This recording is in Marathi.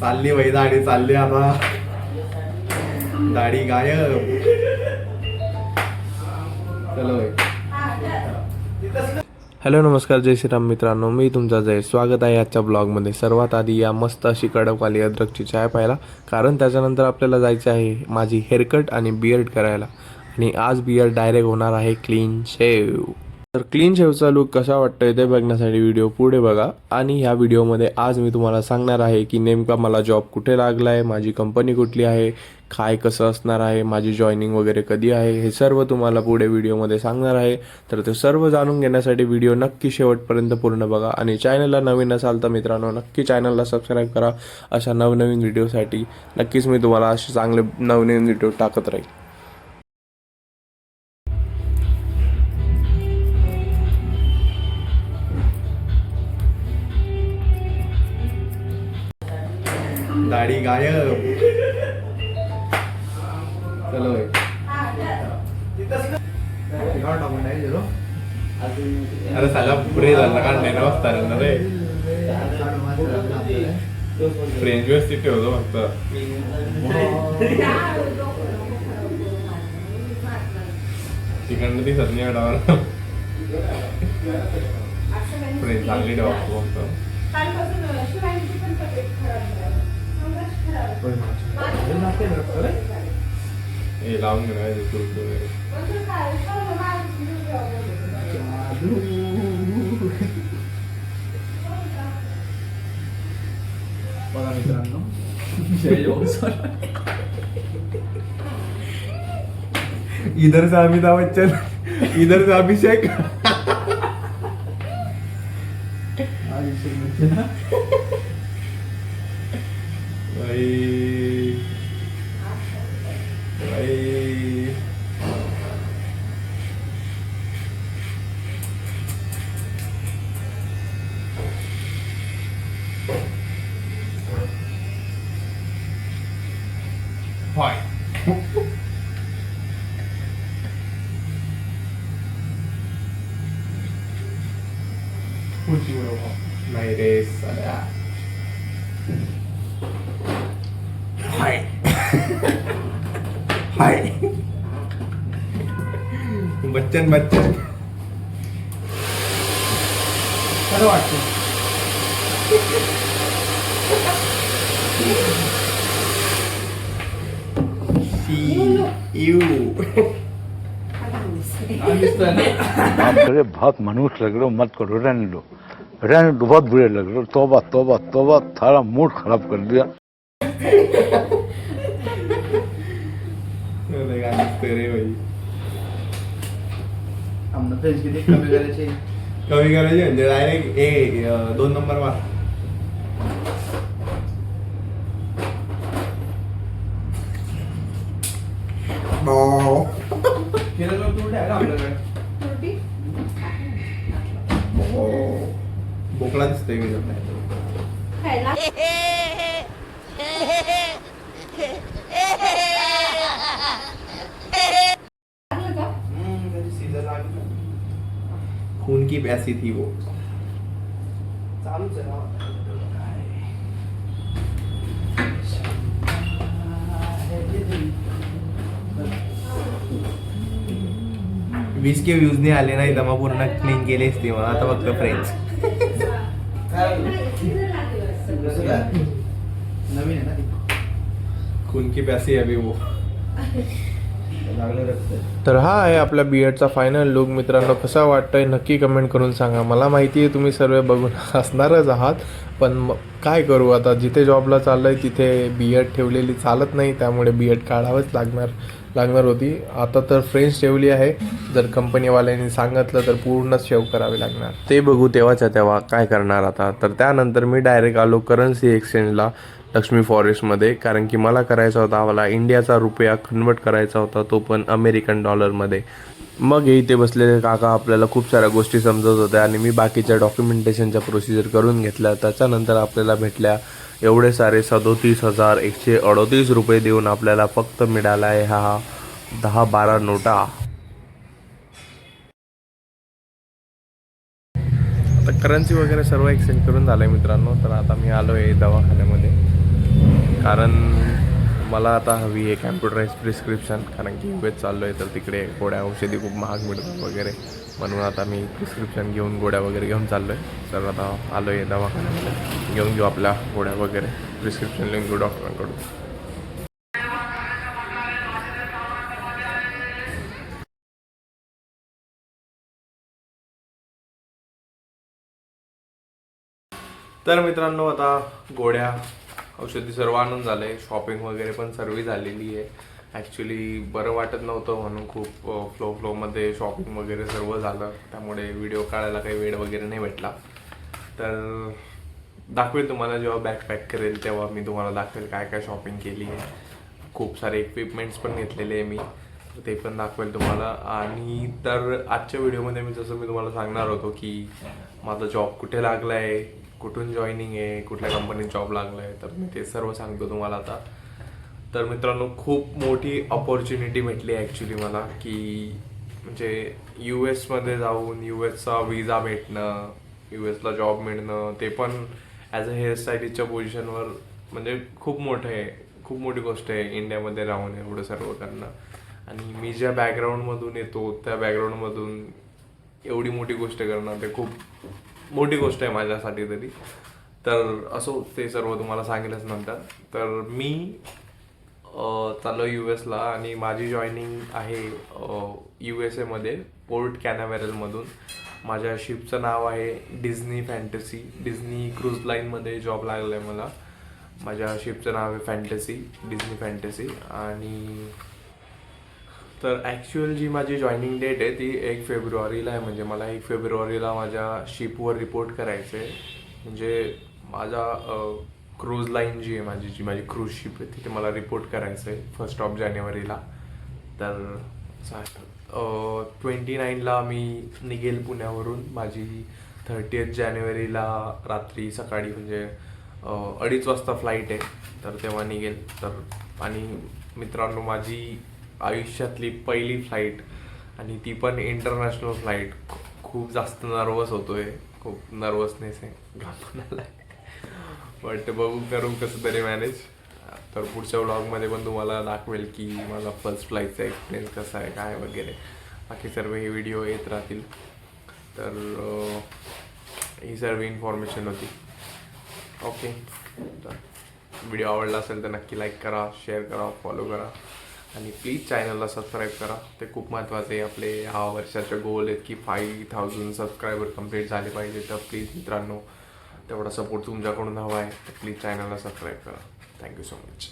चालली वही दाढी चालली आता. दाढी गायब. चलो हॅलो नमस्कार जय श्रीराम मित्रांनो. मी तुमचा जय. स्वागत आहे आजच्या ब्लॉगमध्ये. सर्वात आधी या मस्त अशी कडकवाली अद्रकची चाय प्यायला कारण त्याच्यानंतर आपल्याला जायचं आहे माझी हेअरकट आणि बियर्ड करायला. आणि आज बियर्ड डायरेक्ट होणार आहे क्लीन शेव तर क्लीन शेवचा लुक कसा वाटतोय ते बघण्यासाठी व्हिडिओ पुढे बघा. आणि ह्या व्हिडिओमध्ये आज मी तुम्हाला सांगणार आहे की नेमका मला जॉब कुठे लागला आहे माझी कंपनी कुठली आहे काय कसं असणार आहे माझी जॉईनिंग वगैरे कधी आहे हे सर्व तुम्हाला पुढे व्हिडिओमध्ये सांगणार आहे. तर ते सर्व जाणून घेण्यासाठी व्हिडिओ नक्की शेवटपर्यंत पूर्ण बघा. आणि चॅनलला नवीन असाल तर मित्रांनो नक्की चॅनलला सबस्क्राईब करा. अशा नवनवीन व्हिडिओसाठी नक्कीच मी तुम्हाला असे चांगले नवनवीन व्हिडिओ टाकत राहील दाढी गायब चलो वही. अरे सगळा पुढे झाला का नाही वाजता ना रे फ्रेंच व्यवस्थित ठेवतो फक्त तिकडनं दिसत नाही एवढा फ्रेंच चांगली ठेवतो फक्त हे लावून घेणार बघा मित्रांनो इधर से अमिताभ बच्चन इधर से अभिषेक Bye. Bye. Bye. Would you have made? हाय बच्चन बच्चन। खरं वाटतं सी यू छान दिसतोय ना बाप रे बहुत मनुष्य लग रहे हो मत करो रहने दो। रहने दो बहुत बुरे लग रहे हो। तोबा तोबा तोबा थारा मूड खराब कर दिया। फ्रेंच किती? कमी करायचे? कमी करायचे म्हणजे डायरेक्ट ए दोन नंबर वा केलं तर तू आहे का आपल्याकडे बोकळा दिसतोय मी नाही खून की प्यासी थी वो। ना वीस के व्ह्यूज नाही आले नाही तर मग पूर्ण क्लीन केली असती मग आता फक्त फ्रेंड्स? नवीन आहे ना? खून की प्यासी है अभी वो। तर हा आहे आपल्या बी एडचा फायनल लुक मित्रांनो कसा वाटतंय नक्की कमेंट करून सांगा. मला माहिती आहे तुम्ही सर्व बघून असणारच आहात पण काय करू? आता जिथे जॉबला चाललं आहे तिथे बी एड ठेवलेली चालत नाही त्यामुळे बी एड काढावंच लागणार लागणार होती. आता तर फ्रेंड्स ठेवली आहे. जर कंपनीवाल्यांनी सांगितलं तर पूर्णच शेव करावी लागणार. ते बघू तेव्हाच्या तेव्हा काय करणार आता. तर त्यानंतर मी डायरेक्ट आलो करन्सी एक्सचेंजला लक्ष्मी फॉरेस्टमध्ये कारण की मला करायचा होता मला इंडियाचा रुपया कन्वर्ट करायचा होता तो पण अमेरिकन डॉलरमध्ये मग हे इथे बसलेले काका आपल्याला खूप साऱ्या गोष्टी समजत होत्या आणि मी बाकीच्या डॉक्युमेंटेशनच्या प्रोसिजर करून घेतल्या. त्याच्यानंतर आपल्याला भेटल्या एवढे सारे सदोतीस हजार एकशे अडोतीस रुपये देऊन आपल्याला फक्त मिळाला आहे हा दहा बारा नोटा. आता करन्सी वगैरे सर्व एक्सचेंज करून झालं आहे मित्रांनो तर आता मी आलो आहे दवाखान्यामध्ये. कारण मला आता हवी आहे कॅम्प्युटराईज प्रिस्क्रिप्शन कारण की वेळ चाललो आहे तर तिकडे गोड्या औषधी खूप महाग मिळतात वगैरे. म्हणून आता मी प्रिस्क्रिप्शन घेऊन गोड्या वगैरे घेऊन चाललो आहे तर आता आलो आहे दवाखान्यामध्ये. घेऊन घेऊ आपल्या गोड्या वगैरे. प्रिस्क्रिप्शन लिहून घेऊ डॉक्टरांकडून तर मित्रांनो आता गोड्या औषधी सर्व आणून झाले शॉपिंग वगैरे पण सर्व झालेली आहे. ॲक्च्युली बरं वाटत नव्हतं म्हणून खूप फ्लो फ्लोमध्ये शॉपिंग वगैरे सर्व झालं. त्यामुळे व्हिडिओ काढायला काही वेळ वगैरे नाही भेटला. तर दाखवेल तुम्हाला जेव्हा बॅग पॅक करेल तेव्हा मी तुम्हाला दाखवेल काय काय शॉपिंग केली आहे. खूप सारे इक्विपमेंट्स पण घेतलेले आहे मी. तर ते पण दाखवेल तुम्हाला. आणि तर आजच्या व्हिडिओमध्ये मी जसं मी तुम्हाला सांगणार होतो की माझा जॉब कुठे लागला आहे कुठून जॉईनिंग आहे कुठल्या कंपनीत जॉब लागला आहे तर मी ते सर्व सांगतो तुम्हाला आता. तर मित्रांनो खूप मोठी अपॉर्च्युनिटी भेटली ॲक्च्युली मला की म्हणजे यू एसमध्ये जाऊन यू एसचा विजा भेटणं यू एसला जॉब मिळणं ते पण ॲज अ हेअरस्टाईलिस्टच्या पोझिशनवर म्हणजे खूप मोठं आहे. खूप मोठी गोष्ट आहे इंडियामध्ये राहून एवढं सर्व करणं. आणि मी ज्या बॅकग्राऊंडमधून येतो त्या बॅकग्राऊंडमधून एवढी मोठी गोष्ट करणं ते खूप मोठी गोष्ट आहे माझ्यासाठी तरी. तर असो ते सर्व तुम्हाला सांगेलच नंतर. तर मी चाललो यू एसला आणि माझी जॉईनिंग आहे यू एस एमध्ये पोर्ट कॅनावेरलमधून माझ्या शिपचं नाव आहे डिझनी फॅन्टसी. डिझनी क्रूज लाईनमध्ये जॉब लागला आहे मला. माझ्या शिपचं नाव आहे फॅन्टसी डिझनी फॅन्टसी. आणि तर ॲक्च्युअल जी माझी जॉईनिंग डेट आहे ती एक फेब्रुवारीला आहे. म्हणजे मला एक फेब्रुवारीला माझ्या शिपवर रिपोर्ट करायचं आहे म्हणजे माझा क्रूज लाईन जी आहे माझी जी माझी क्रूज शिप आहे तिथे मला रिपोर्ट करायचं आहे फर्स्ट ऑफ जानेवारीला. तर ट्वेंटी नाईनला मी निघेल पुण्यावरून. माझी थर्टीएथ जानेवारीला रात्री सकाळी म्हणजे अडीच वाजता फ्लाईट आहे. तर तेव्हा निघेल. तर आणि मित्रांनो माझी आयुष्यातली पहिली फ्लाईट आणि ती पण इंटरनॅशनल फ्लाईट. खूप जास्त नर्वस होतोय. खूप नर्वसनेस आहे. घाबरून आलाय बट बघू करू कसं तरी मॅनेज तर पुढच्या व्लॉगमध्ये पण तुम्हाला दाखवेल की माझा फर्स्ट फ्लाईटचा एक्सपिरियन्स कसा आहे काय वगैरे. बाकी सर्व हे व्हिडिओ येत राहतील. तर ही सर्व इन्फॉर्मेशन होती. ओके तर व्हिडिओ आवडला असेल तर नक्की लाईक करा शेअर करा फॉलो करा. आणि प्लीज चॅनलला सबस्क्राईब करा. ते खूप महत्त्वाचं आहे. आपले ह्या वर्षाचे गोल आहेत की फाईव्ह थाउजंड सबस्क्रायबर कंप्लीट झाले पाहिजे. तर प्लीज मित्रांनो तेवढा सपोर्ट तुमच्याकडून हवा आहे. तर प्लीज चॅनलला सबस्क्राईब करा. Thank you so much